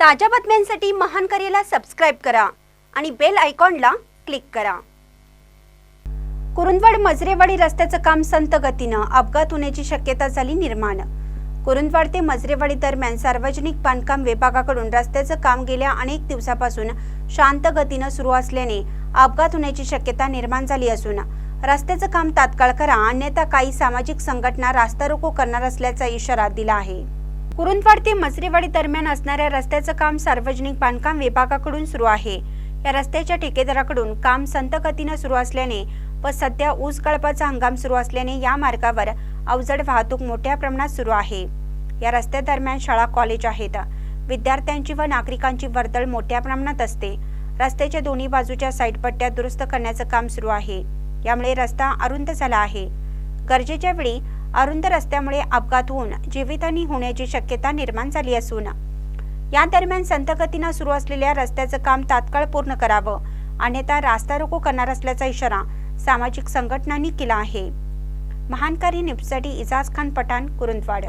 ताज्या बातम्यांसाठी महान करेला सबस्क्राईब करा आणि बेल आयकॉनला क्लिक करा. कुरुंदवाड मजरेवाडी रस्त्याचं काम संत गतीनं अपघात होण्याची शक्यता झाली निर्माण. कुरुंदवाड ते मजरेवाडी दरम्यान सार्वजनिक बांधकाम विभागाकडून रस्त्याचं काम गेल्या अनेक दिवसापासून शांत गतीनं सुरू असल्याने अपघात होण्याची शक्यता निर्माण झाली असून रस्त्याचं काम तात्काळ करा अन्यथा काही सामाजिक संघटना रास्ता रोको करणार असल्याचा इशारा दिला आहे. कुरुंदवाड ते मसरीवाडी दरम्यान असणाऱ्या रस्त्याचं काम सार्वजनिक बांधकाम विभागाकडून सुरू आहे. या रस्त्याच्या ठेकेदाराकडून काम संत गतीनं सुरू असल्याने व सध्या ऊस गळपाचा हंगाम सुरू असल्याने या मार्गावर अवजड वाहतूक मोठ्या प्रमाणात सुरू आहे. या रस्त्यादरम्यान शाळा कॉलेज आहेत. विद्यार्थ्यांची व नागरिकांची वर्दळ मोठ्या प्रमाणात असते. रस्त्याच्या दोन्ही बाजूच्या साईड पट्ट्या दुरुस्त करण्याचं काम सुरू आहे. यामुळे रस्ता अरुंद झाला आहे. गरजेच्या वेळी अरुंद रस्त्यामुळे अपघात होऊन जीवितहानी होण्याची शक्यता निर्माण झाली असून. या दरम्यान संतगतीनं सुरू असलेल्या रस्त्याचं काम तात्काळ पूर्ण करावं अन्यथा रास्ता रोको करणार असल्याचा इशारा सामाजिक संघटनांनी केला आहे. महानकारी निपसाठी इजाज खान पठाण कुरुंदवाड.